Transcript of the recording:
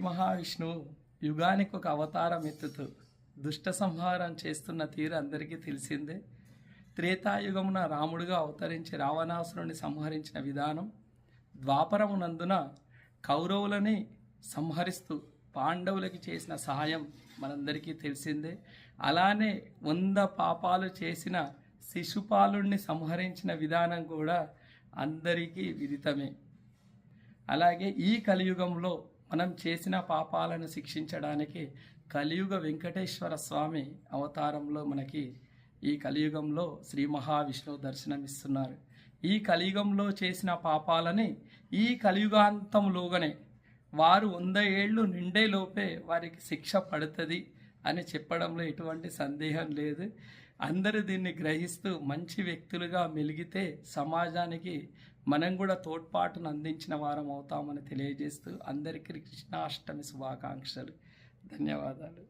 మహావిష్ణువు యుగానికి ఒక అవతారం ఎత్తుతూ దుష్ట సంహారం చేస్తున్న తీరు అందరికీ తెలిసిందే. త్రేతాయుగమున రాముడుగా అవతరించి రావణాసురుని సంహరించిన విధానం ద్వాపరమునందున కౌరవులని సంహరిస్తూ పాండవులకి చేసిన సహాయం మనందరికీ తెలిసిందే. అలానే వంద పాపాలు చేసిన శిశుపాలుణ్ణి సంహరించిన విధానం కూడా అందరికీ విదితమే. అలాగే ఈ కలియుగంలో మనం చేసిన పాపాలను శిక్షించడానికి కలియుగ వెంకటేశ్వర స్వామి అవతారంలో మనకి ఈ కలియుగంలో శ్రీ మహావిష్ణువు దర్శనమిస్తున్నారు. ఈ కలియుగంలో చేసిన పాపాలని ఈ కలియుగాంతంలోగానే వారు వంద ఏళ్ళు నిండే లోపే వారికి శిక్ష పడుతుంది అని చెప్పడంలో ఎటువంటి సందేహం లేదు. అందరూ దీన్ని గ్రహిస్తూ మంచి వ్యక్తులుగా మెలిగితే సమాజానికి మనం కూడా తోడ్పాటును అందించిన వారం అవుతామని తెలియజేస్తూ అందరికీ కృష్ణాష్టమి శుభాకాంక్షలు. ధన్యవాదాలు.